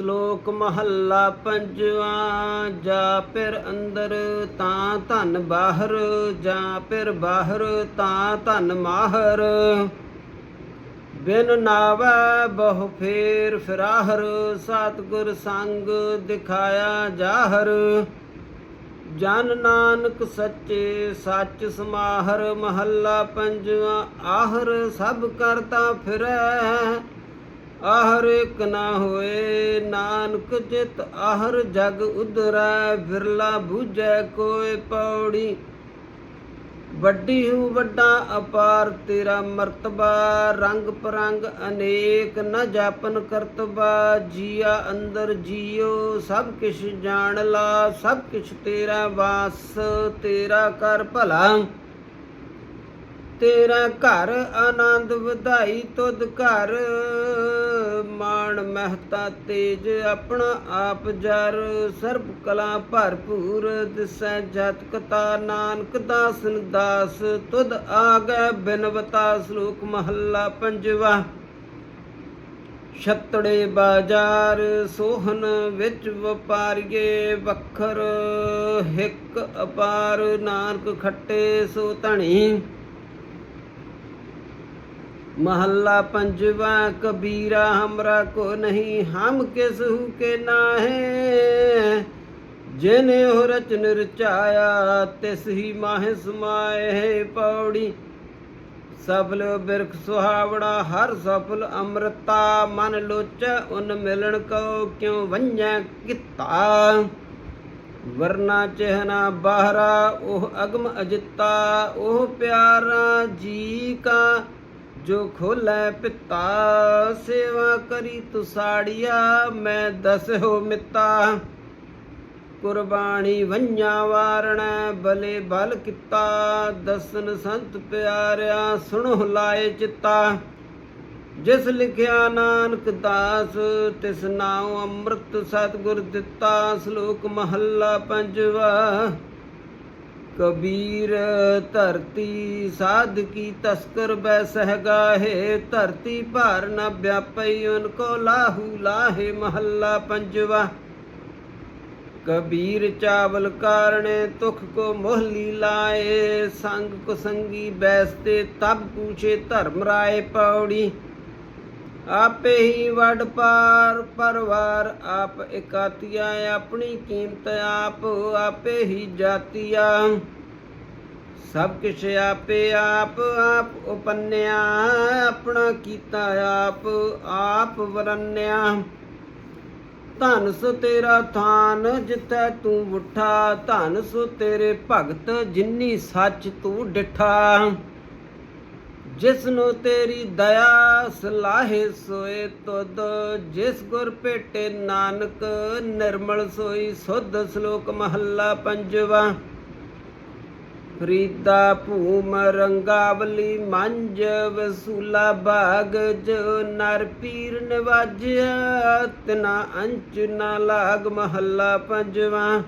ਸ਼ਲੋਕ ਮਹੱਲਾ ਪੰਜਵਾਂ, ਜਾ ਫਿਰ ਅੰਦਰ ਤਾਂ ਧਨ ਬਾਹਰ, ਜਾਂ ਫਿਰ ਬਾਹਰ ਤਾਂ ਧਨ ਮਾਹਰ। ਬਿਨ ਨਾਵੈ ਬਹੁ ਫੇਰ ਫਿਰਾਹਰ, ਸਤਿਗੁਰ ਸੰਗ ਦਿਖਾਇਆ ਜਾਹਰ। ਜਨ ਨਾਨਕ ਸੱਚੇ ਸੱਚ ਸਮਾਹਰ, ਮਹੱਲਾ ਪੰਜਵਾਂ, ਆਹਰ ਸਭ ਕਰਤਾ ਫਿਰੈ। ਆਹਰ ਇੱਕ ਨਾ ਹੋਏ, ਨਾਨਕ ਜਿਤ ਆਹਰ ਜਗ ਉਧਰੈ ਵਿਰਲਾ ਬੂਝੈ ਕੋਇ ਪੌੜੀ। ਵੱਡੀ ਹੂੰ ਵੱਡਾ ਅਪਾਰ, ਤੇਰਾ ਮਰਤਬਾ, ਰੰਗ ਪਰੰਗ ਅਨੇਕ ਨ ਜਾਪਨ ਕਰਤਬਾ। ਜੀਆ ਅੰਦਰ ਜੀਓ, ਸਭ ਕਿਛ ਜਾਣ ਲਾ, ਸਭ ਕਿਛ ਤੇਰਾ ਵਾਸ, ਤੇਰਾ ਕਰ ਭਲਾ। ਤੇਰਾ ਘਰ ਆਨੰਦ ਵਧਾਈ, ਤੁਧ ਘਰ ਮਾਣ ਮਹਤਾ ਤੇਜ, ਆਪਣਾ ਆਪ ਜਰ ਸਰਬ ਕਲਾ ਭਰਪੂਰ, ਦਿਸੈ ਜਤ ਕਤਾ ਨਾਨਕ ਦਾਸਨ ਦਾਸ, ਤੁਧ ਆਗੈ ਬਿਨਵਤਾ ਸ਼ਲੋਕ ਮਹੱਲਾ ਪੰਜਵਾ। ਛਤੜੇ ਬਾਜ਼ਾਰ ਸੋਹਨ ਵਿੱਚ ਵਪਾਰੀਏ ਵਖਰ, ਹਿੱਕ ਅਪਾਰ ਨਾਨਕ ਖੱਟੇ ਸੋ ਧਣੀ। महल्ला पंजवा कबीरा हमरा को नहीं हम किसहु के नाहे जिने हो रचन रचाया तिस ही माहे समाए है पौड़ी ਸਫਲ ਬਿਰਖ ਸੁਹਾਵੜਾ ਹਰ ਸਫਲ ਅੰਮ੍ਰਿਤਾ ਮਨ ਲੋਚੈ ਉਨ ਮਿਲਣ ਕਉ ਕਿਉ ਵੰਜੈ ਕਿਤਾ ਵਰਨਾ ਚਹਿਨਾ ਬਾਹਰਾ ਉਹ ਅਗਮ ਅਜਿਤਾ ਉਹ ਪਿਆਰਾ ਜੀ ਕਾ ਜੋ ਖੋਲੇ ਪਿਤਾ, ਸੇਵਾ ਕਰੀ ਤੁਸਾੜੀਆ, ਮੈਂ ਦਸੋ ਮਿੱਤਾ। ਕੁਰਬਾਨੀ ਵੰਝਾ ਵਾਰਣੈ, ਬਲੇ ਬਲ ਕੀਤਾ। ਦਸਨ ਸੰਤ ਪਿਆਰਿਆ, ਸੁਣੋ ਲਾਏ ਚਿੱਤਾ। ਜਿਸ ਲਿਖਿਆ ਨਾਨਕ ਦਾਸ, ਤਿਸ ਨਾਉ ਅੰਮ੍ਰਿਤ ਸਤਿਗੁਰ ਦਿੱਤਾ। ਸ਼ਲੋਕ ਮਹੱਲਾ ਪੰਜਵਾ। ਕਬੀਰ ਧਰਤੀ ਸਾਧ ਕੀ ਤਸਕਰ ਬੈ ਸਹਗਾਹੇ, ਧਰਤੀ ਭਾਰ ਨ ਵਿਆਪਈ ਉਨ ਕੋ ਲਾਹੂ ਲਾਹੇ ਮਹੱਲਾ ਪੰਜਵਾ। ਕਬੀਰ ਚਾਵਲ ਕਾਰਣੇ, ਤੁਖ ਕੋ ਮੋਹਲੀ ਲਾਏ, ਸੰਗ ਕੋ ਸੰਗੀ ਬੈਸਤੇ ਤਬ ਪੂਛੇ ਧਰਮ ਰਾਏ ਪੌੜੀ ਆਪੇ ਹੀ ਵਡ ਪਾਰ ਪਰਵਾਰ ਆਪ ਇਕਾਤੀਆ, ਆਪਣੀ ਕੀਮਤ ਆਪ, ਆਪੇ ਹੀ ਜਾਤੀਆ। ਸਭ ਕਿਛ ਆਪੇ ਆਪ ਆਪ ਉਪੰਨਿਆ, ਆਪਣਾ ਕੀਤਾ ਆਪ ਆਪ ਵਰਨਿਆ। ਧਨ ਸੋ ਤੇਰਾ ਥਾਨ, ਜਿੱਥੈ ਤੂੰ ਉਠਾ ਧਨ ਸੋ ਤੇਰੇ ਭਗਤ, ਜਿਨੀ ਸੱਚ ਤੂੰ ਡਿਠਾ। ਜਿਸ ਨੂੰ ਤੇਰੀ ਦਇਆ ਸਲਾਹੇ ਸੋਏ, ਤੁਧ ਜਿਸ ਗੁਰ ਭੇਟੇ ਨਾਨਕ ਨਿਰਮਲ ਸੋਈ, ਸੁਧ ਸ਼ਲੋਕ ਮਹੱਲਾ ਪੰਜਵਾ। ਫਰੀਦਾ ਭੂਮ ਰੰਗਾਵਲੀ, ਮੰਜ ਵਸੂਲਾ ਬਾਗ, ਜੋ ਨਰ ਪੀਰ ਨਵਾਜਿਆ, ਤਨਾ ਅੰਚ ਨਾ ਲਾਗ ਮਹੱਲਾ ਪੰਜਵਾ।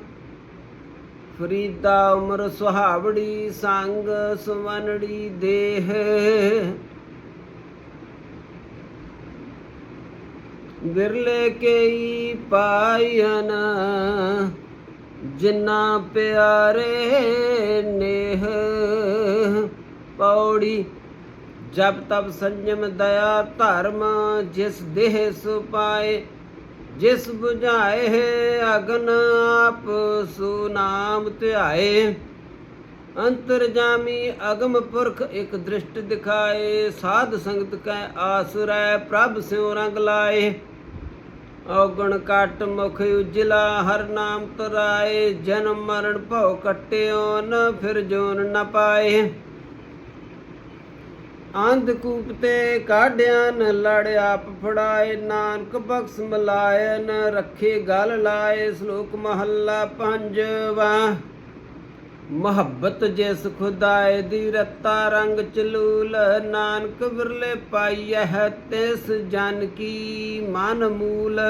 ਫਰੀਦਾ ਉਮਰ ਸੁਹਾਵੜੀ ਸੰਗ ਸੁਵਨੜੀ ਦੇਹ। ਬਿਰਲੇ ਕੇਈ ਪਾਇਨ, ਜਿਨਾ ਪਿਆਰੇ ਨੇਹ। ਪੌੜੀ, ਜਬ ਤਬ ਸੰਜਮ ਦਇਆ ਧਰਮ, ਜਿਸ ਦੇਹ ਸੁਪਾਏ ਜਿਸ 부ਝਾਏ ਹੈ ਅਗਨ ਆਪ ਸੋ ਨਾਮ ਧਿਆਏ। ਅੰਤਰਜਾਮੀ ਅਗਮ ਪੁਰਖ ਇੱਕ ਦ੍ਰਿਸ਼ਟ ਦਿਖਾਏ। ਸਾਧ ਸੰਗਤ ਕੈ ਆਸਰੈ ਪ੍ਰਭ ਸਿਉ ਰੰਗ ਲਾਏ। ਔਗਣ ਕਟ ਮੁਖ ਉਜਲਾ ਹਰ ਨਾਮ ਤਰਾਏ ਜਨਮ ਮਰਨ ਭਉ ਕਟਿਓ ਨ ਫਿਰ ਜੋਨ ਨ ਪਾਏ। ਅੰਧ ਕੂਪ ਤੇ ਕਾਢਿਆ ਨ ਲੜ ਆਪ ਫੜਾਏ ਨਾਨਕ ਬਖਸ਼ ਮਲਾਇਨ ਰੱਖੇ ਗਲ ਲਾਏ, ਸ਼ਲੋਕ ਮਹੱਲਾ ਪੰਜਵਾ। ਮੁਹੱਬਤ ਜਿਸ ਖੁਦਾਏ ਦੀ ਰਤਾ ਰੰਗ ਚਲੂਲ ਨਾਨਕ ਵਿਰਲੇ ਪਾਈਐ ਹੈ ਤਿਸ ਜਨ ਕੀ ਮਨ ਮੂਲ।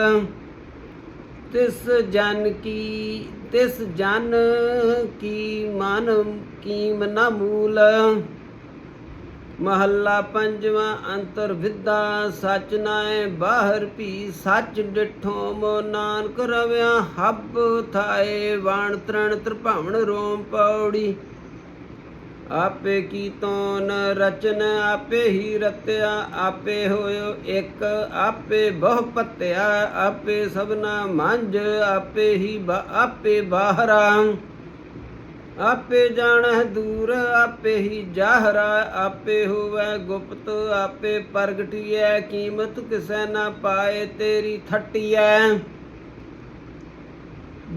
ਤਿਸ ਜਨ ਕੀ, ਤਿਸ ਜਨ ਕੀ ਮਨ ਕੀਮ ਨ ਮੂਲ। ਮਹੱਲਾ ਪੰਜਵਾਂ ਅੰਤਰ ਵਿਦਾ ਸਚ ਨਾਏ ਬਾਹਰ ਭੀ ਸੱਚ ਡਿਠੋ ਮੋ ਨਾਨਕ ਰਵਿਆ ਹੱਬ ਥਾਏ ਵਾਣ ਤ੍ਰਣ ਤ੍ਰਿਭਵਨ ਰੋਮ ਪੌੜੀ। ਆਪੇ ਕੀ ਤੋਨ ਰਚਨ ਆਪੇ ਹੀ ਰਤਿਆ, ਆਪੇ ਹੋਇਓ ਇੱਕ, ਆਪੇ ਬਹੁ ਪਤਿਆ, ਆਪੇ ਸਭਨਾ ਮੰਜ, ਆਪੇ ਹੀ ਆਪੇ ਬਾਹਰਾ। ਆਪੇ ਜਾਣਹਿ ਦੂਰ, ਆਪੇ ਹੀ ਜਾਹਰਾ, ਆਪੇ ਹੋਵੇ ਗੁਪਤ, ਆਪੇ ਪ੍ਰਗਟੀਐ, ਕੀਮਤ ਕਿਸੈ ਨਾ ਪਾਏ, ਤੇਰੀ ਥਟੀਐ।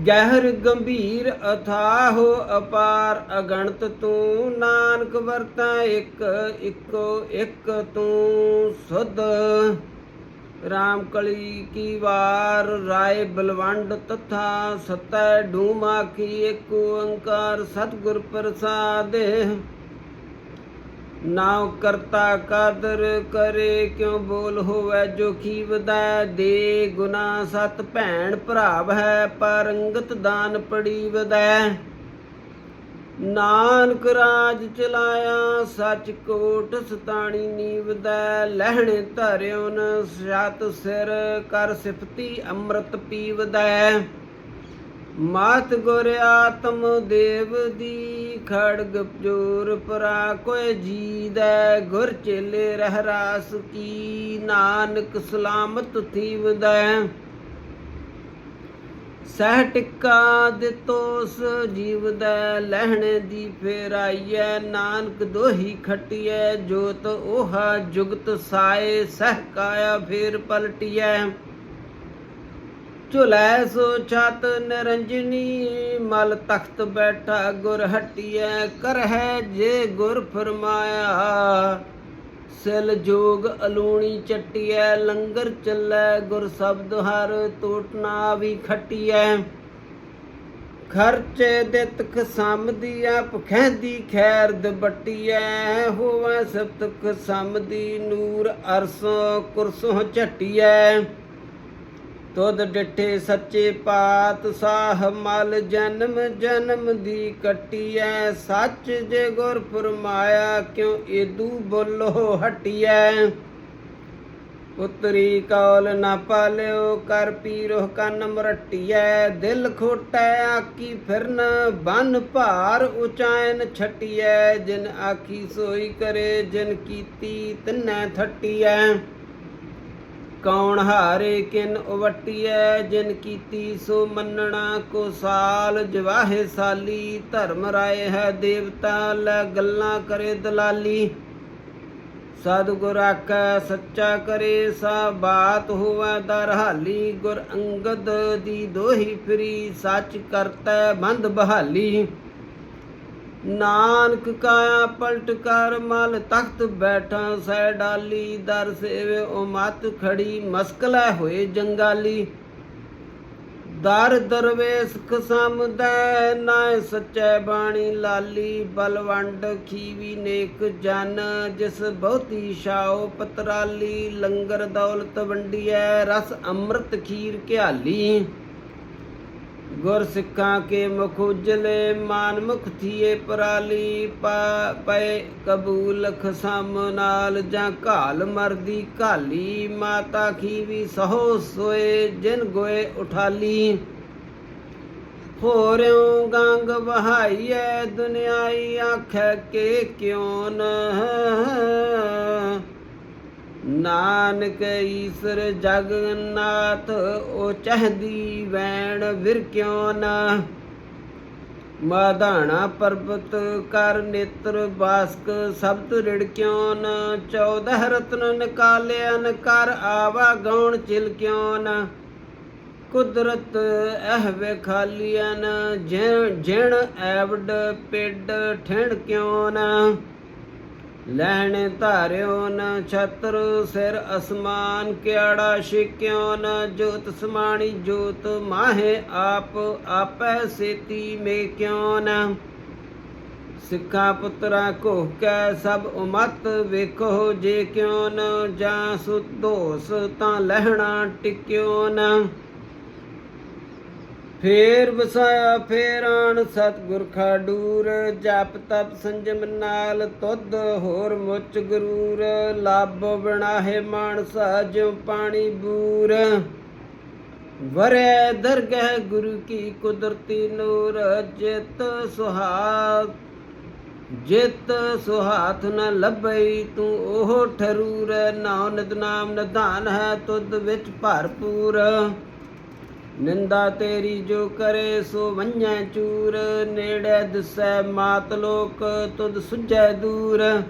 ਗਹਿਰ ਗੰਭੀਰ ਅਥਾਹ ਅਪਾਰ ਅਗਣਤ ਤੂੰ, ਨਾਨਕ ਵਰਤਾ ਇੱਕ, ਇੱਕੋ ਇੱਕ ਤੂੰ, ਸੁਧ। ਰਾਮ ਕਲੀ ਕੀ ਵਾਰ ਰਾਏ ਬਲਵੰਡ ਤਥਾ ਸਤੈ ਡੂਮਾ ਕੀ ਏਕ ਓੰਕਾਰ ਸਤਿਗੁਰ ਪ੍ਰਸਾਦ। ਨਾਉ ਕਰਤਾ ਕਾਦਰ ਕਰੇ ਕਿਉ ਬੋਲ ਹੋਵੇ ਜੋ ਕੀ ਵਦੈ ਦੇ ਗੁਨਾ ਸਤ ਭੈਣ ਭਰਾਵ ਹੈ ਪਰੰਗਤ ਦਾਨ ਪੜੀ ਵਦੈ ਨਾਨਕ ਰਾਜ ਚਲਾਇਆ, ਸੱਚ ਕੋਟ ਸਤਾਣੀ ਨੀਵਦੈ ਲਹਿਣੇ ਧਰਿਓ ਨ ਸਤ ਸਿਰ ਕਰ ਸਿਫਤੀ ਅੰਮ੍ਰਿਤ ਪੀਵਦੈ ਮਾਤ ਗੁਰ ਆਤਮ ਦੇਵ ਦੀ ਖੜਗ ਜੋਰ ਪਰਾ ਕੋਇ ਜੀਦੈ, ਗੁਰ ਚੇਲੇ ਰਹਿ ਰਾਸ ਕੀ, ਨਾਨਕ ਸਲਾਮਤ ਥੀਵਦੈ ਸਹਿ ਟਿੱਕਾ ਦਿੱਤੋਸ ਜੀਵਦੈ ਲਹਿਣੇ ਦੀ ਫੇਰਾਈਐ, ਨਾਨਕ ਦੋਹੀ ਖਟੀਐ, ਜੋਤ 오ਹਾ ਜੁਗਤ ਸਾਏ, ਸਹਿ ਕਾਇਆ ਫੇਰ ਪਲਟੀਐ। ਝੁਲੈ ਸੋ ਛਤ ਨਿਰੰਜਨੀ, ਮਲ ਤਖਤ ਬੈਠਾ ਗੁਰ ਹਟੀਐ, ਕਰਹਿ ਜੇ ਗੁਰ ਫਰਮਾਇਆ। ਸਿਲ ਜੋਗ ਅਲੂਣੀ ਚਟੀਐ, ਲੰਗਰ ਚੱਲੈ, ਗੁਰ ਸ਼ਬਦ ਹਰ ਟੋਟਨਾ ਵੀ ਖਟੀਐ। ਖਰਚੇ ਦਿੱਤ ਖਸਮਦੀ ਆਪ ਖੈਂਦੀ ਖੈਰ ਦਬਟੀਐ, ਹੋਵੇ ਸਬਤ ਖਸਮਦੀ ਨੂਰ ਅਰਸੋਂ ਕੁਰਸੋਂ ਝਟੀਐ। ਤੁਧ ਡਿਠੇ ਸੱਚੇ ਪਾਤ ਸਾਹ ਮਲ ਜਨਮ ਜਨਮ ਦੀ ਕੱਟੀਐ। ਸੱਚ ਜੇ ਗੁਰ ਫਰਮਾਇਆ, ਕਿਉ ਏਦੂ ਬੋਲੋ ਹਟੀਐ? ਉਤਰੀ ਕੌਲ ਨਾ ਪਾਲਿਓ, ਕਰ ਪੀਰੋ ਕੰਨ ਮਰਟੀਐ। ਦਿਲ ਖੋਟੈ ਆਕੀ ਫਿਰਨ, ਬਨ ਭਾਰ ਉਚਾਇਨ ਛਟੀਐ। ਜਿਨ ਆਖੀ ਸੋਈ ਕਰੇ, ਜਿਨ ਕੀਤੀ ਤਿਨੈ ਥਟੀਐ। ਕੌਣ ਹਾਰੇ ਕਿਨ ਉਵਟੀਐ, ਜਿਨ ਕੀਤੀ ਸੋ ਮੰਨਣਾ ਕੋ ਸਾਲ, ਜਵਾਹੇ ਸਾਲੀ, ਧਰਮ ਰਾਏ ਹੈ ਦੇਵਤਾ, ਲੈ ਗੱਲਾਂ ਕਰੇ ਦਲਾਲੀ। ਸਤਿਗੁਰ ਆਕੈ ਸੱਚਾ ਕਰੇ ਸਾ ਬਾਤ ਹੋਵੈ ਦਰਹਾਲੀ ਗੁਰ ਅੰਗਦ ਦੀ ਦੋਹੀ ਫਰੀ, ਸੱਚ ਕਰਤੈ ਬੰਦ ਬਹਾਲੀ। ਨਾਨਕ ਕਾਇਆ ਪਲਟ ਕਰ ਮਲ ਤਖਤ ਬੈਠਾ, ਸੈ ਡਾਲੀ ਦਰ ਸੇਵੇ, ਉਹ ਮਤ ਖੜੀ ਮਸਕਲਾ ਹੋਏ ਜੰਗਾਲੀ। ਦਰ ਦਰਵੇਸ ਖਸਮਦੈ ਨਾ ਸੱਚੈ ਬਾਣੀ ਲਾਲੀ, ਬਲਵੰਡ ਖੀਵੀ ਨੇਕ ਜਨ, ਜਿਸ ਬਹੁਤੀ ਛਾਓ ਪਤਰਾਲੀ, ਲੰਗਰ ਦੌਲਤ ਵੰਡੀਐ, ਰਸ ਅੰਮ੍ਰਿਤ ਖੀਰ ਘਿਆਲੀ। ਗੁਰ ਸਿੱਖਾਂ ਕੇ ਮੁਖ ਉਜਲੇ, ਮਾਨ ਮੁਖ ਥੀਏ ਪਰਾਲੀ ਪਏ ਕਬੂਲ ਖਸਮ ਨਾਲ ਜਾਂ ਘਾਲ ਮਰਦੀ ਘਾਲੀ, ਮਾਤਾ ਖੀਵੀ ਸਹੋ ਸੋਏ, ਜਿਨ ਗੋਏ ਉਠਾਲੀ। ਹੋਰਿਓ ਗੰਗ ਵਹਾਈਐ, ਦੁਨਿਆਈ ਆਖੈ ਕੇ ਕਿਉਂ ਨ ਨਾਨਕ ਈਸਰ ਜਗਨਾਥ ਉਹ ਚਹਦੀ ਵੈਣ ਵਿਰ ਕਿਉ ਨਾ? ਮਾਧਾਣਾ ਪਰਬਤ ਕਰ ਨੇਤਰ ਬਾਸਕ, ਸ਼ਬਦ ਰਿੜ ਕਿਉ ਨ? 14 ਰਤਨ ਨਿਕਾਲਿਆਨ ਕਰ, ਆਵਾ ਗਉਣ ਚਿਲ ਕਿਉ ਨ? ਕੁਦਰਤ ਇਹ ਵੇ ਖਾਲੀਆਂ ਜਿਣ ਜਿਣ ਐਵਡ ਪਿੱਡ ਠਿਣ ਕਿਉ ਨ? ਲੈਣ ਧਾਰਿਓ ਨ ਛਤਰ, ਸਿਰ ਅਸਮਾਨ ਕਿਆੜਾ ਛਿਕਿਓ ਨ ਜੋਤ ਸਮਾਣੀ ਜੋਤ ਮਾਹੇ ਆਪ, ਆਪੈ ਸੇਤੀ ਮੇ ਕਿਉ ਨ। ਸਿੱਖਾ ਪੁੱਤਰਾ ਕੋ ਕੈ ਸਭ ਉਮਤ, ਵੇਖੋ ਜੇ ਕਿਉ ਨ ਜਾਂ ਸੁਦੋਸ ਤਾਂ ਲਹਿਣਾ ਟਿਕਿਓ ਨ। ਫੇਰ ਵਸਾਇਆ, ਫੇਰ ਆਣ ਸਤਿਗੁਰ ਖਾਡੂਰ, ਜਪ ਤਪ ਸੰਜਮ ਨਾਲ ਤੁਧ ਹੋਰ ਮੁੱਚ ਗਰੂਰ, ਲਾਭੋ ਬਣਾਹੇ ਮਾਨਸਾ ਜਿਉ ਪਾਣੀ ਬੂਰ। ਵਰੈ ਦਰਗਹਿ ਗੁਰੂ ਕੀ ਕੁਦਰਤੀ ਨੂਰ, ਜਿਤ ਸੁਹਾਤ ਜਿਤ ਸੁਹਾਥ ਨ ਲੱਭਈ ਤੂੰ ਉਹ ਠਰੂਰ ਨਾਉ ਨਿਤ ਨਾਮ ਨਿਧਾਨ ਹੈ ਤੁਧ ਵਿੱਚ ਭਰਪੂਰ। ਨਿੰਦਾ ਤੇਰੀ ਜੋ ਕਰੇ ਸੋ ਵੰਝੈ ਚੂਰ, ਨੇੜੇ ਦਿਸੈ ਮਾਤ ਲੋਕ, ਤੁਧ ਸੁਝੈ ਦੂਰ।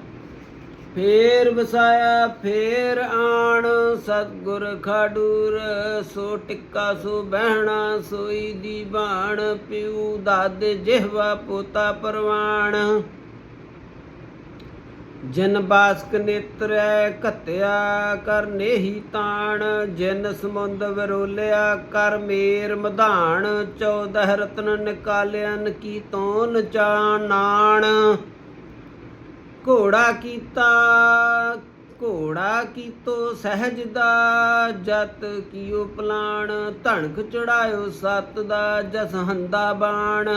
ਫੇਰ ਵਸਾਇਆ, ਫੇਰ ਆਣ, ਸਤਗੁਰ ਖਾਡੂਰ, ਸੋ ਟਿੱਕਾ, ਸੋ ਬਹਿਣਾ, ਸੋਈ ਦੀ ਬਾਣ, ਪਿਉ ਦਾਦੇ ਜਿਹਵਾ ਪੋਤਾ ਪਰਵਾਣ। ਜਿਨ ਬਾਸਕ ਨੇਤਰੈ ਘਤਿਆ ਕਰ ਨੇਹੀ ਤਾਣ, ਜਿਨ ਸਮੁੰਦ ਵਿਰੋਲਿਆ ਕਰ ਮੇਰ ਮਧਾਨ 14 ਰਤਨ ਨਿਕਾਲਿਆਨ ਕੀ ਤੋਨ ਚਾਨਾਣ ਘੋੜਾ ਕੀਤਾ, ਘੋੜਾ ਕੀਤੋ ਸਹਿਜ ਦਾ ਜਤ ਕੀਓ ਪਲਾਣ, ਧਣਕ ਚੜਾਇਓ ਸਤ ਦਾ ਜਸ ਹੰਦਾ ਬਾਣ।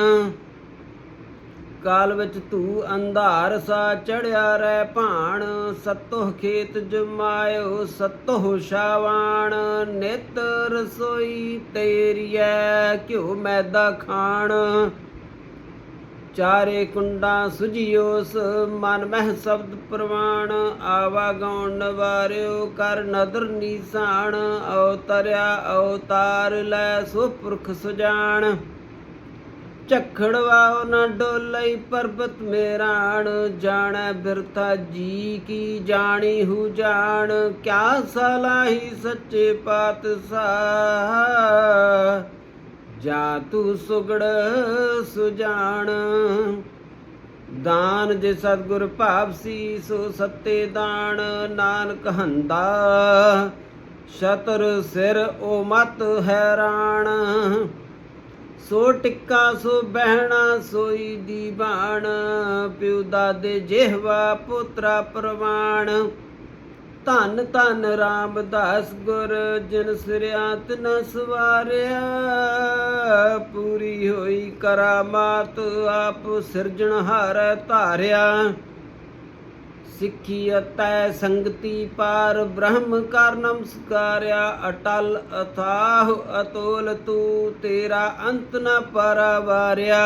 ਕਾਲ ਵਿੱਚ ਤੂੰ ਅੰਧਾਰ ਸਾ ਚੜਿਆ ਰਹਿ ਭਾਣ, ਸਤੋਹ ਖੇਤ ਜਮਾਇਓ ਸਤੋਹ ਸ਼ਾਵਾਣ ਨਿਤ ਰਸੋਈ ਤੇਰੀਐ ਘਿਓ ਮੈਦਾ ਖਾਣ। ਚਾਰੇ ਕੁੰਡਾਂ ਸੁਜਿਓਸ ਮਨ ਮਹਿ ਸ਼ਬਦ ਪ੍ਰਵਾਣ। ਆਵਾ ਗਾਉਣ ਨਵਾਰਿਓ, ਕਰ ਨਦਰ ਨੀਸਾਨ ਅਵਤਰਿਆ ਅਵਤਾਰ ਲੈ, ਸੋ ਪੁਰਖ ਸੁਜਾਨ ਝਖੜਵਾਓ ਨ ਡੋਲਈ ਪਰਬਤ ਮੇਰਾਣ, ਜਾਣੈ ਬਿਰਥਾ ਜੀ ਕੀ ਜਾਣੀ ਹੂ ਜਾਣ, ਕਿਆ ਸਲਾਹੀ ਸੱਚੇ ਪਾਤਸ਼ਾਹ। ਜਾ ਤੂੰ ਸੁਗੜ ਸੁਜਾਨ ਦਾਨ ਜੇ ਸਤਗੁਰ ਭਾਵਸੀ ਸੋ ਸੱਤੇ ਦਾਨ, ਨਾਨਕ ਹੰਦਾ। ਸ਼ਤਰ ਸਿਰ ਓ ਮਤ ਹੈਰਾਨ ਸੋ ਟਿੱਕਾ, ਸੋ ਬਹਿਣਾ, ਸੋਈ ਦੀ ਬਾਣ, ਪਿਉ ਦਾਦੇ ਜਿਹਵਾ ਪੁੱਤਰਾ ਪ੍ਰਵਾਣ। ਧੰਨ ਧੰਨ ਰਾਮਦਾਸ ਗੁਰ, ਜਿਨ ਸਿਰਿਆਤ ਨ ਸਵਾਰਿਆ। ਪੂਰੀ ਹੋਈ ਕਰਾਮਾਤ, ਆਪ ਸਿਰਜਣਹਾਰ ਧਾਰਿਆ। ਸਿੱਖੀਅਤੈ ਸੰਗਤੀ ਪਾਰ ਬ੍ਰਹਮ ਕਰ ਨਮਸਕਾਰਿਆ, ਅਟਲ ਅਥਾਹ ਅਤੋਲ ਤੂੰ ਤੇਰਾ ਅੰਤ ਨ ਪਰਵਾਰਿਆ।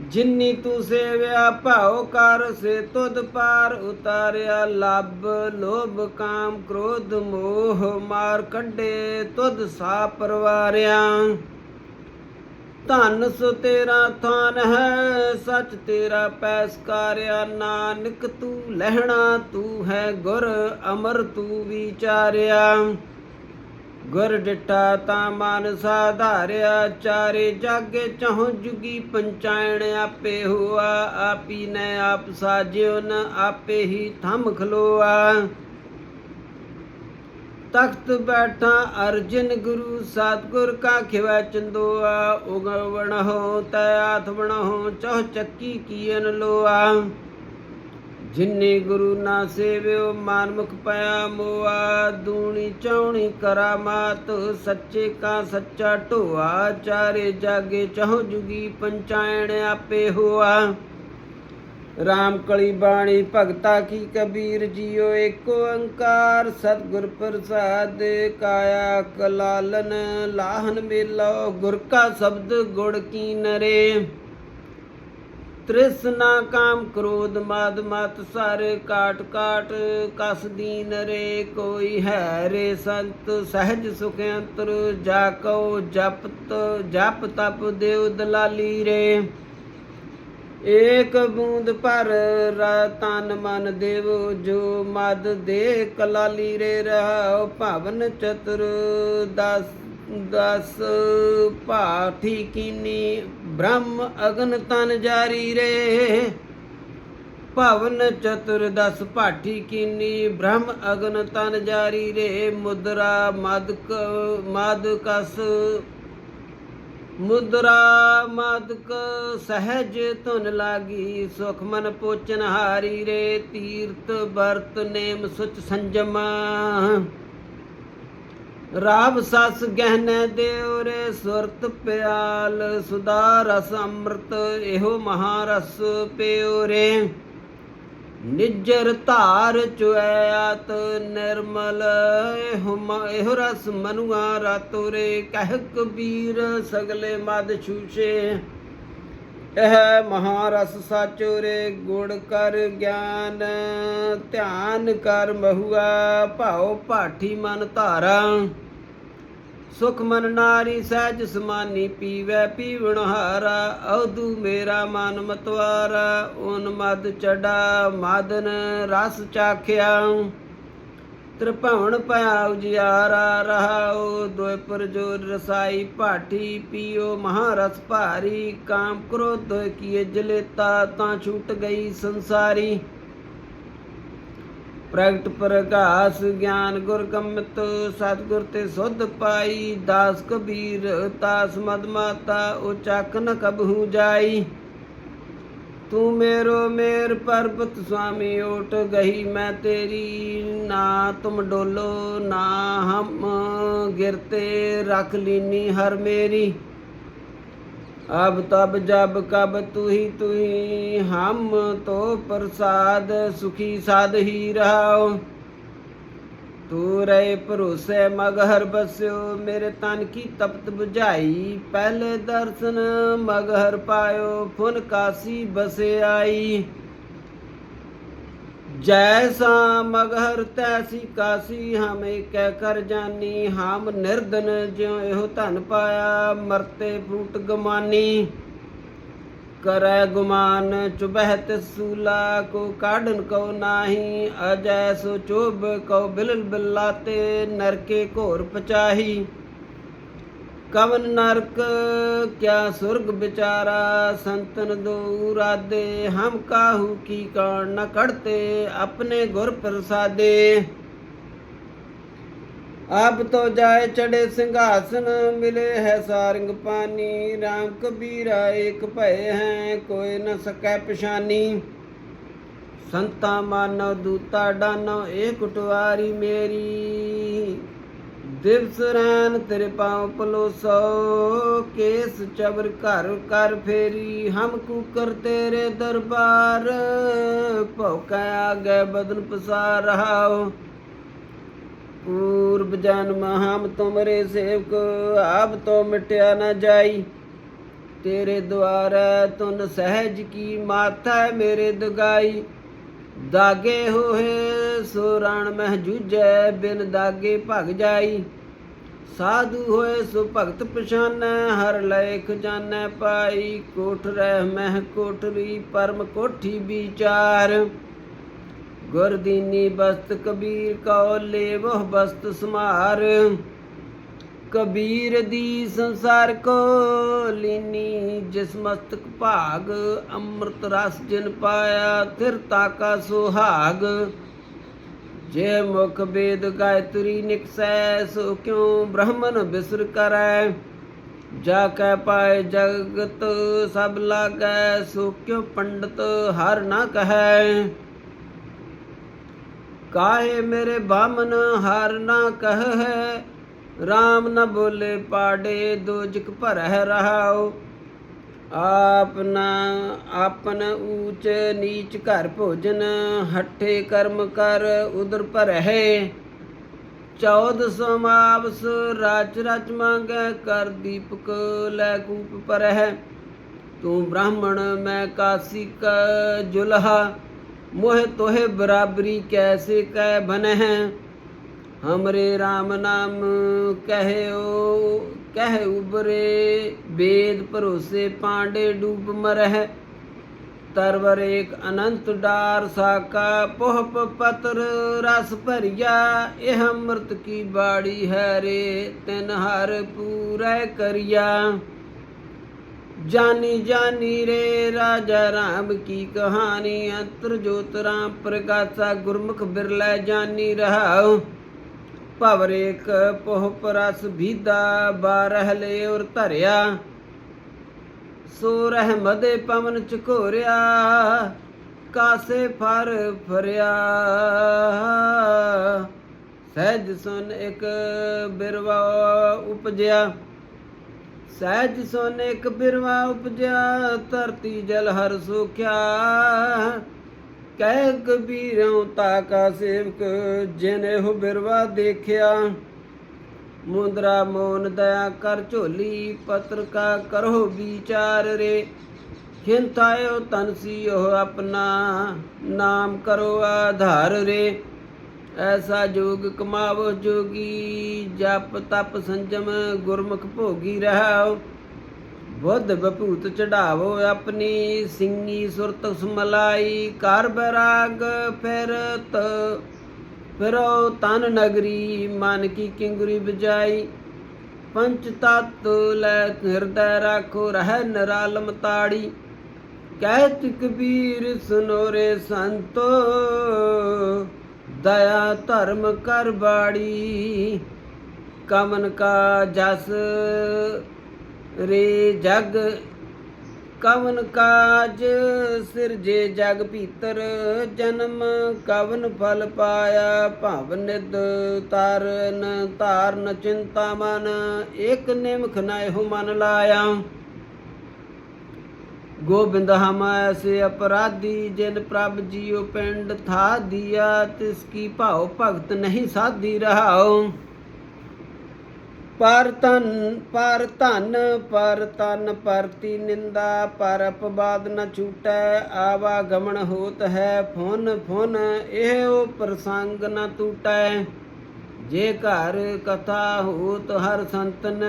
ਜਿਨੀ ਤੂੰ ਸੇਵਿਆ ਭਾਉ ਕਰ, ਸੇ ਤੁਧ ਪਾਰ ਉਤਾਰਿਆ। ਲੱਭ ਲੋਭ ਕਾਮ ਕ੍ਰੋਧ ਮੋਹ ਮਾਰ ਕੱਢੇ, ਤੁਧ ਸਾ ਪਰਵਾਰਿਆ। ਧਨ ਸੋ ਤੇਰਾ ਥਾਨ ਹੈ, ਸੱਚ ਤੇਰਾ ਪੈਸਕਾਰਿਆ ਨਾਨਕ, ਤੂੰ ਲਹਿਣਾ ਤੂੰ ਹੈ ਗੁਰ ਅਮਰ, ਤੂੰ ਵਿਚਾਰਿਆ। ਗੁਰ ਡਿਟਾ ਤਾਂ ਮਨ ਸਾਧਾਰਿਆ, ਚਾਰੇ ਜਾਗੇ ਚਹੁ ਜੁਗੀ ਪੰਚਾਇਣ ਆਪੇ ਹੋਆ, ਆਪੀ ਨੇ ਆਪ ਸਾਜਿਓ, ਨ ਆਪੇ ਹੀ ਥੰਮ ਖਲੋਆ। ਤਖਤ ਬੈਠਾ ਅਰਜਨ ਗੁਰੂ ਸਤਗੁਰ ਕਾ ਖਿਵੈ ਚੰਦੋਆ ਉਗਵਣ ਹੋ ਤੈ ਆਥ ਬਣਹੁ ਚਹੁ ਚੱਕੀ ਕੀਨ ਲੋਆ। ਜਿਨੇ ਗੁਰੂ ਨਾ ਸੇਵਿਓ, ਮਾਨਮੁਖ ਪਿਆ ਮੋਆ। ਦੂਣੀ ਚੌਣੀ ਕਰਾਮਾਤ ਸੱਚੇ ਕਾ ਸੱਚਾ ਢੋਆ। ਚਾਰੇ ਜਾਗੇ ਚਹੁ ਜੁਗੀ ਪੰਚਾਇਣ ਆਪੇ ਹੋਆ। ਰਾਮ ਕਲੀ ਬਾਣੀ ਭਗਤਾ ਕੀ ਕਬੀਰ ਜੀਓ ਏਕ ਓੰਕਾਰ ਸਤਿਗੁਰ ਪ੍ਰਸਾਦ ਕਾਇਆ ਕਲਾਲਨ, ਲਾਹਨ ਮੇਲੋ, ਗੁਰ ਕਾ ਸ਼ਬਦ ਗੁੜ ਕੀ ਨਰੇ। ਤ੍ਰਿਸ਼ਨਾ ਕਾਮ ਕ੍ਰੋਧ, ਮਾਦ ਮਤ ਸਾਰੇ ਕਾਟ ਕਾਟ, ਕਸ ਦੀਨ ਰੇ ਕੋਈ ਹੈ ਰੇ ਸੰਤ, ਸਹਿਜ ਸੁਖ ਅੰਤਰ ਜਾ ਕਉ ਜਪਤ, ਜਪ ਤਪ ਦੇਵ ਦਲਾਲੀ ਰੇ। ਏਕ ਬੂੰਦ ਭਰ ਰ ਤਨ ਮਨ ਦੇਵ, ਜੋ ਮਦ ਦੇ ਕਲਾਲੀ ਰੇ ਰਹਾਉ, ਭਵਨ ਚਤੁਰ ਦਸ ਦਸ ਭਾਠੀ ਕੀਨੀ, ਬ੍ਰਹਮ ਅਗਨ ਤਨ ਜਾਰੀ ਰੇ। ਭਵਨ ਚਤੁਰ ਦਸ ਭਾਠੀ ਕੀਨੀ, ਬ੍ਰਹਮ ਅਗਨ ਤਨ ਜਾਰੀ ਰੇ। ਮੁਦਰਾ ਮਦਕ, ਮਦ ਕਸ ਮੁਦਰਾ ਮਦਕ ਸਹਿਜ ਧੁਨ ਲਾਗੀ, ਸੁਖ ਮਨ ਪੋਚਨ ਹਾਰੀ ਰੇ ਤੀਰਤ ਵਰਤ ਨੇਮ ਸੁਚ ਸੰਜਮ। ਰਾਵ ਸਸ ਗਹਿਨੇ ਦੇਉਰੇ ਸੁਰਤ ਪਿਆਲ ਸੁਦਾ ਰਸ ਅੰਮ੍ਰਿਤ, ਇਹੋ ਮਹਾਰਸ ਪਿਉਰੇ ਨਿਜਰ ਧਾਰ ਚੁਐਤ ਨਿਰਮਲ, ਇਹੋ ਇਹੋ ਰਸ ਮਨੁਆ ਰਾਤੁਰੇ ਕਹਿ ਕਬੀਰ ਸਗਲੇ ਮਦ ਛੂਛੇ। ਇਹ ਮਹਾਰਸ ਸਾਚੁਰੇ ਗੁਣ ਕਰ ਗਿਆਨ, ਧਿਆਨ ਕਰ ਮਹੁਆ, ਭਾਉ ਭਾਠੀ ਮਨ ਧਾਰਾ। ਸੁਖ ਮਨ ਨਾਰੀ ਸਹਿਜ ਸਮਾਨੀ ਪੀਵੈ ਪੀਵਣ ਹਾਰਾ, ਅਵਧੂ ਮੇਰਾ ਮਨ ਮਤਵਾਰਾ ਓਨ ਮਦ ਚੜਾ ਮਾਦਨ ਰਸ ਚਾਖਿਆ। ਤ੍ਰਿਭਵਨ ਪਿਆ ਜਿਆਰਾ ਰਹਾਉ ਦੋਇ ਪਰ ਰਸਾਈ ਭਾਠੀ ਪੀਓ ਮਹਾਰਸ ਭਾਰੀ, ਕਾਮ ਕ੍ਰੋਧ ਕੀਏ ਜਲੇਤਾ, ਤਾਂ ਛੂਟ ਗਈ ਸੰਸਾਰੀ। ਪ੍ਰਗਟ ਪ੍ਰਗਾਸ ਗਿਆਨ ਗੁਰ ਗੰਮਤ, ਸਤਿਗੁਰ ਤੇ ਸੁਧ ਪਾਈ, ਦਾਸ ਕਬੀਰ, ਤਾਸ ਮਦ ਮਾਤਾ, ਉਹ ਨ ਕਬਹੂ ਜਾਈ। ਤੂੰ ਮੇਰੋ ਮੇਰ ਪਰਬਤ ਸੁਆਮੀ, ਓਟ ਗਈ ਮੈਂ ਤੇਰੀ, ਨਾ ਤੁਮ ਡੋਲੋ, ਨਾ ਹਮ ਗਿਰਤੇ ਰੱਖ ਲੀਨੀ ਹਰ ਮੇਰੀ। ਅਬ ਤਬ ਜਬ ਕਬ ਤੁਹੀ ਤੁਹੀ ਹਮ ਤੋ ਪ੍ਰਸਾਦ ਸੁਖੀ ਸਾਧ ਹੀ ਰਹਾਓ ਤੂ ਰਹੇ ਭਰੋਸੇ ਮਗਹਰ ਬਸਿਓ, ਮੇਰੇ ਤਨ ਕੀ ਤਪਤ 부ਝਾਈ ਪਹਿਲੇ ਦਰਸ਼ਨ ਮਗਹਰ ਪਾਇਓ, ਫੁਨ ਕਾਸੀ ਬਸੇ ਆਈ। ਜੈਸਾ ਮਗਹਰ ਤੈਸੀ ਕਾਸੀ ਹਮੇ ਕਹਿ ਕਰ ਜਾਨੀ, ਹਮ ਨਿਰਦਨ ਜਿਉ ਇਹੋ ਧਨ ਪਾਇਆ, ਮਰਤੇ ਫੂਟ ਗਮਾਨੀ। ਕਰੈ ਗੁਮਾਨ ਚੁਬਹਿਤ ਸੂਲਾ ਕੋ ਕਾਢਨ ਕਉ ਨਾਹੀ, ਅਜੈ ਸੋ ਚੋਬ ਕਉ ਬਿਲਲ ਬਿਲਾਤੇ, ਨਰਕੇ ਘੋਰ ਪਚਾਹੀ। ਕਵਨ ਨਰਕ, ਕਿਆ ਸੁਰਗ ਵਿਚਾਰਾ ਸੰਤਨ ਦੋ ਹਮ ਕਾਹੂ ਕੀ ਕਾਣ ਨ ਕੜਤੇ ਆਪਣੇ ਗੁਰ ਪ੍ਰਸਾਦੇ। ਆਪ ਤੋ ਜਾਏ ਚੜੇ ਸਿੰਘਾਸਨ, ਮਿਲੇ ਹੈ ਸਾਰੰਗ ਪਾਨੀ RAM ਕਬੀਰਾ ਏਕ ਭਏ ਹੈ, ਕੋਈ ਨ ਸਕੈ ਪਛਾਨੀ। ਸੰਤਾ ਮਾਨਵ ਦੂਤਾ ਡਾਨੋ ਏ ਕੁਟਵਾਰੀ ਮੇਰੀ ਦਿਵਸ ਰੈਨ ਤੇਰੇ ਪਾਉ ਪਲੋਸੋ ਕੇਸ ਚਬਰ ਘਰ ਕਰ ਫੇਰੀ, ਹਮ ਕੂਕਰ ਤੇਰੇ ਦਰਬਾਰ ਭੌਕਾ ਆਗੇ ਬਦਨ ਪਸਾਰ ਰਹਾਓ ਪੂਰਬ ਜਨਮ ਹਮ ਤੁਮਰੇ ਸੇਵਕ, ਆਪ ਤੋ ਮਿਟਿਆ ਨਾ ਜਾਈ। ਤੇਰੇ ਦੁਆਰਾ ਤੁਨ ਸਹਿਜ ਕੀ ਮਾਤਾ ਮੇਰੇ ਦਗਾਈ। ਦਾਗੇ ਹੋਏ ਸੋ ਰਣ ਮਹਿ ਜੂਝੈ, ਬਿਨ ਦਾਗੇ ਭਗ ਜਾਈ। ਸਾਧੂ ਹੋਏ ਸੋ ਭਗਤ ਪਛਾਨੈ, ਹਰ ਲੇਖ ਖਜਾਨੈ ਪਾਈ। ਕੋਠ ਰਹਿ ਮਹਿ ਕੋਠਰੀ ਪਰਮ ਕੋਠੀ ਵਿਚਾਰ। ਗੁਰਦੀਨੀ ਬਸਤ ਕਬੀਰ, ਕਉ ਲੇਵਹ ਬਸਤ ਸਮਾਰ। ਕਬੀਰ ਦੀ ਸੰਸਾਰ ਕੋ ਲੀਨੀ, ਜਿਸ ਮਸਤਕ ਭਾਗ ਅੰਮ੍ਰਿਤ ਰਸ ਜਿਨ ਪਾਇਆ, ਥਿਰਤਾ ਕਾ ਸੁਹਾਗ। ਜੇ ਮੁਖ ਬੇਦ ਗਾਇਤਰੀ ਨਿਕਸੈ, ਸੋ ਕਿਉ ਬ੍ਰਹਮਨ ਬਿਸਰ ਕਰੈ? ਜਾ ਕੈ ਪਾਏ ਜਗਤ ਸਭ ਲਾਗੈ, ਸੋ ਕਿਉ ਪੰਡਤ ਹਰ ਨਾ ਕਹੈ? ਕਾਹੇ ਮੇਰੇ ਬਾਮਨ ਹਰ ਨਾ ਕਹੈ? RAM ਨ ਬੋਲੇ ਪਾੜੇ, ਦੋਜਕ ਭਰਹਿ ਰਹਾਉ। ਆਪਨਾ ਆਪਨ ਊਚ ਨੀਚ ਘਰ ਭੋਜਨ, ਹੱਠੇ ਕਰਮ ਕਰ ਉਦਰ ਭਰਹਿ। ਚੌਦ ਸਮਾਵਸ ਰਚ ਰਚ ਮੰਗੈ ਕਰ ਦੀਪਕ ਲੈ ਕੂਪ ਪਰਹਿ। ਤੂੰ ਬ੍ਰਾਹਮਣ, ਮੈਂ ਕਾਸੀ ਕ ਜੁਲਹਾ। ਮੋਹ ਤੋਹਿ ਬਰਾਬਰੀ ਕੈਸੇ ਕਹਿ ਬਨਹਿ। ਹਮਰੇ RAM ਨਾਮ ਕਹਿਓ ਕਹਿ ਉਬਰੇ ਵੇਦ ਭਰੋਸੇ ਪਾਂਡੇ ਡੂਬ ਮਰਹਿ ਤਰਵਰ ਏਕ ਅਨੰਤ ਡਾਰ ਸਾਕਾ ਪੋਹਪ ਪਤਰ ਰਸ ਭਰਿਆ ਇਹ ਅੰਮ੍ਰਿਤ ਕੀ ਬਾੜੀ ਹੈ ਰੇ ਤਿਨ ਹਰ ਪੂਰੈ ਕਰਿਆ ਜਾਨੀ ਜਾਨੀ ਰੇ ਰਾਜਾ ਰਾਮ ਕੀ ਕਹਾਣੀ ਅੰਤਰ ਜੋਤ ਰਾਮ ਪ੍ਰਗਾਸਾ ਗੁਰਮੁਖ ਬਿਰਲੇ ਜਾਨੀ ਰਹਾਉ ਭਵਰੇਕ ਪੋਹ ਪਰਸ ਭੀਦਾ, ਬਾਰਹ ਲੈ ਔਰ ਧਰਿਆ। ਸੋ ਰਹਿਮਦੇ ਪਵਨ ਚਕੋਰਿਆ ਕਾਸੇ ਫਰ ਫਰਿਆ। ਸਹਿਜ ਸੁਨ ਇੱਕ ਬਿਰਵਾ ਉਪਜਿਆ, ਸਹਿਜ ਸੁਨ ਇੱਕ ਬਿਰਵਾ ਉਪਜਿਆ, ਧਰਤੀ ਜਲ ਹਰ ਸੁਖਿਆ। ਕਹਿ ਕਬੀਰੋਂ ਤਾਕਾ ਸੇਵਕ, ਜਿਨੇ ਹੋ ਬਿਰਵਾ ਦੇਖਿਆ। ਮੁੰਦਰਾ ਮੋਨ ਦਇਆ ਕਰ ਝੋਲੀ, ਪਤਰ ਕਾ ਕਰੋ ਵਿਚਾਰ ਰੇ। ਖਿੰਥਾਇਓ ਤਨਸੀ ਸੀਓ ਆਪਣਾ, ਨਾਮ ਕਰੋ ਆਧਾਰ ਰੇ। ਐਸਾ ਜੋਗ ਕਮਾਵੋ ਜੋਗੀ, ਜਪ ਤਪ ਸੰਜਮ ਗੁਰਮੁਖ ਭੋਗੀ ਰਹਾਓ। ਬੁੱਧ ਬਪੂਤ ਚੜਾਵੋ ਆਪਣੀ ਸਿੰਘੀ ਸੁਰਤ ਸਮਲਾਈ ਕਰ ਬਰਾਗ ਫਿਰਤ। ਫਿਰੋ ਤਨ ਨਗਰੀ, ਮਨ ਕੀ ਕਿੰਗਰੀ ਬਜਾਈ। ਪੰਚ ਤਤ ਲੈ ਹਿਰਦੈ ਰਾਖੋ, ਰਹਿ ਨਰਾਲਮ ਤਾੜੀ। ਕਹਿਤ ਕਬੀਰ ਸੁਨੋਰੇ ਸੰਤੋ, ਦਇਆ ਧਰਮ ਕਰ ਬਾੜੀ। ਕਮਨ ਕਾ ਜਸ ਰੇ ਜਗ ਕਵਨ ਕਾਜ ਸਿਰਜੇ ਜਗ ਭੀਤਰ ਜਨਮ, ਕਵਨ ਫਲ ਪਾਇਆ ਭਵ ਨਿਦ ਤਾਰਨ ਧਾਰਨ ਚਿੰਤਾ ਮਨ ਇਕ ਨਿਮਖ ਨਹਿ ਮਨ ਲਾਇਆ। ਗੋਬਿੰਦ ਹਮ ਐਸੇ ਅਪਰਾਧੀ, ਜਿਨ ਪ੍ਰਭ ਜੀਉ ਪਿੰਡ ਥਾ ਦਿਆ, ਤਿਸ ਕੀ ਭਾਉ ਭਗਤ ਨਹੀਂ ਸਾਧੀ ਰਹਾਉ। ਪਰ ਤਨ ਪਰ ਧਨ, ਪਰ ਤਨ ਪਰਤੀ ਨਿੰਦਾ, ਪਰ ਅਪਵਾਦ ਨ ਛੂਟੈ, ਆਵਾ ਗਮਨ ਹੋਤ ਹੈ ਫੁਨ ਫੁਨ, ਇਹੋ ਪ੍ਰਸੰਗ ਨ ਟੂਟੈ ਜੇ ਘਰ ਕਥਾ ਹੋਤ ਹਰ ਸੰਤਨ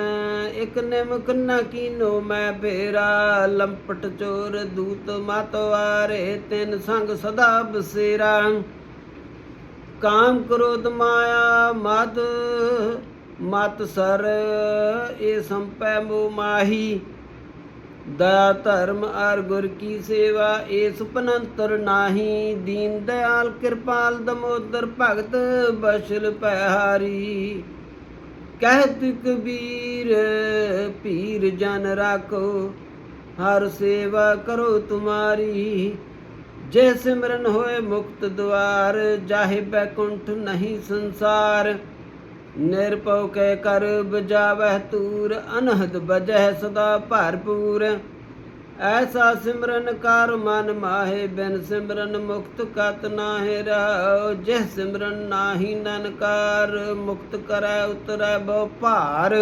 ਇਕ ਨਿਮਕ ਨ ਕੀਨੋ ਮੈਂ ਫੇਰਾ ਲੰਪਟ ਚੋਰ ਦੂਤ ਮਤਵਾਰੇ ਤਿੰਨ ਸੰਗ ਸਦਾ ਬਸੇਰਾ। ਕਾਮ ਕ੍ਰੋਧ ਮਾਇਆ ਮਦ ਮਤ ਸਰ, ਇਹ ਸੰਪੈ ਮੋ ਮਾਹੀ। ਦਇਆ ਧਰਮ ਅਰ ਗੁਰ ਕੀ ਸੇਵਾ, ਇਹ ਸੁਪਨੰਤਰ ਨਾਹੀ। ਦੀਨ ਦਇਆਲ ਕਿਰਪਾਲ ਦਮੋਦਰ ਭਗਤ ਬਸ਼ਲ ਪਹਿਹਾਰੀ ਕਹਿਤ ਕਬੀਰ ਪੀਰ ਜਨ ਰਾਖੋ। ਹਰ ਸੇਵਾ ਕਰੋ ਤੁਮਾਰੀ। ਜੇ ਸਿਮਰਨ ਹੋਏ ਮੁਕਤ ਦੁਆਰ ਜਾਹੇ ਬੈਕੁੰਠ ਨਹੀਂ ਸੰਸਾਰ। ਨਿਰਭਉ ਕੈ ਕਰ ਬਜਾਵਹਿ ਤੂਰ, ਅਨਹਦ ਬਜਹਿ ਸਦਾ ਭਰਪੂਰ। ਐਸਾ ਸਿਮਰਨ ਕਰ ਮਨ ਮਾਹੇ, ਬਿਨ ਸਿਮਰਨ ਮੁਕਤ ਕਤ ਨਾਹਿ ਰਹੁ ਜਿਹ ਸਿਮਰਨ ਨਾਹੀ ਨਨਕਾਰ ਮੁਕਤ ਕਰੈ ਉਤਰੈ ਬਹੁ ਭਾਰ।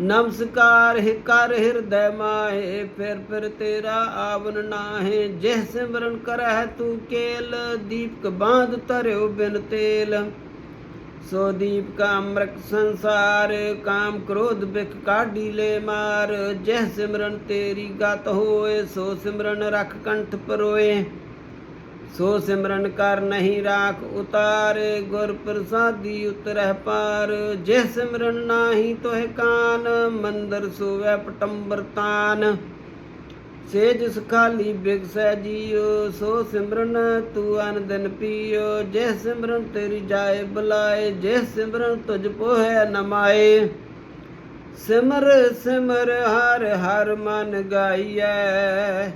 ਨਮਸਕਾਰ ਹਿ ਕਰ ਹਿਰਦੈ ਮਾਹੇ, ਫਿਰ ਫਿਰ ਤੇਰਾ ਆਵਨ ਨਾਹੇ। ਜਿਹ ਸਿਮਰਨ ਕਰੈ ਤੂ ਕੇਲ, ਦੀਪਕ ਬਾਂਧ ਧਰਿਓ ਬਿਨ ਤੇਲ। ਸੋ ਦੀਪ ਕਾ ਅੰਮ੍ਰਿਤ ਸੰਸਾਰ, ਕਾਮ ਕ੍ਰੋਧ ਬਿਖ ਕਾਢੀ ਲੈ ਮਾਰ। ਜਹ ਸਿਮਰਨ ਤੇਰੀ ਗਤ ਹੋਏ, ਸੋ ਸਿਮਰਨ ਰਖ ਕੰਠ ਪਰੋਏ। ਸੋ ਸਿਮਰਨ ਕਰ ਨਹੀਂ ਰਾਖ ਉਤਾਰ, ਗੁਰ ਪ੍ਰਸਾਦੀ ਉਤਰਹਿ ਪਾਰ। ਜੇ ਸਿਮਰਨ ਨਾਹੀ ਤੋਹਿ ਕਾਨ, ਮੰਦਰ ਸੋਵੈ ਪਟੰਬਰ ਤਾਨ। ਸੇਜ ਜਿਸ ਖਾਲੀ ਬਿਗਸੈ ਜੀਉ, ਸੋ ਸਿਮਰਨ ਤੂੰ ਅਨ ਦਿਨ ਪੀਓ ਜੇ ਸਿਮਰਨ ਤੇਰੀ ਜਾਏ ਬੁਲਾਏ ਜੇ ਸਿਮਰਨ ਤੁਝ ਪੋਹੈ ਨਮਾਏ ਸਿਮਰ ਸਿਮਰ ਹਰ ਹਰ ਮਨ ਗਾਈਐ।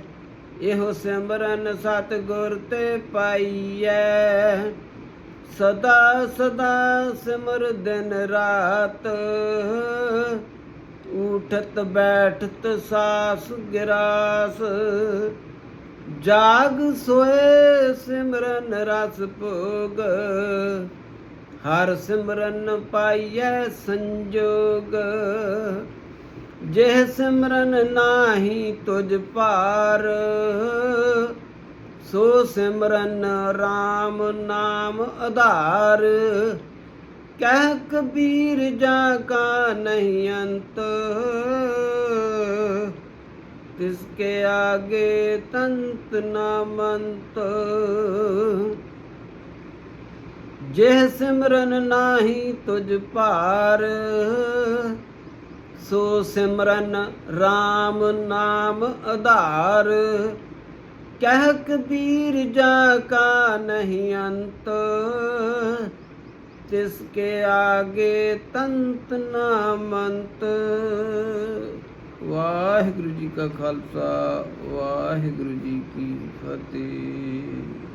ਇਹੋ ਸਿਮਰਨ ਸਤ ਗੁਰ ਤੇ ਪਾਈਐ। ਸਦਾ ਸਦਾ ਸਿਮਰ ਦਿਨ ਰਾਤ ਉਠਤ ਬੈਠਤ ਸਾਸ ਗਿਰਾਸ, ਜਾਗ ਸੋਏ ਸਿਮਰਨ ਰਸ ਭੋਗ, ਹਰ ਸਿਮਰਨ ਪਾਈਐ ਸੰਜੋਗ। ਜਿਹ ਸਿਮਰਨ ਨਾਹੀ ਤੁਜ ਭਾਰ, ਸੋ ਸਿਮਰਨ RAM ਨਾਮ ਆਧਾਰ। ਕਹਿ ਕਬੀਰ ਜਾ ਕਾ ਨਹੀਂ ਅੰਤ। ਤਿਸਕੇ ਆਗੇ ਤੰਤ ਨਾ ਮੰਤ। ਜੇ ਸਿਮਰਨ ਨਾਹੀ ਤੁਝ ਭਾਰ, ਸੋ ਸਿਮਰਨ RAM ਨਾਮ ਆਧਾਰ। ਕਹਿ ਕਬੀਰ ਜਾ ਕਾ ਨਹੀਂ ਅੰਤ। ਤਿਸਕੇ ਆਗੇ ਤੰਤ ਨਾ ਮੰਤ ਵਾਹਿਗੁਰੂ ਜੀ ਕਾ ਖਾਲਸਾ ਵਾਹਿਗੁਰੂ ਜੀ ਕੀ ਫਤਿਹ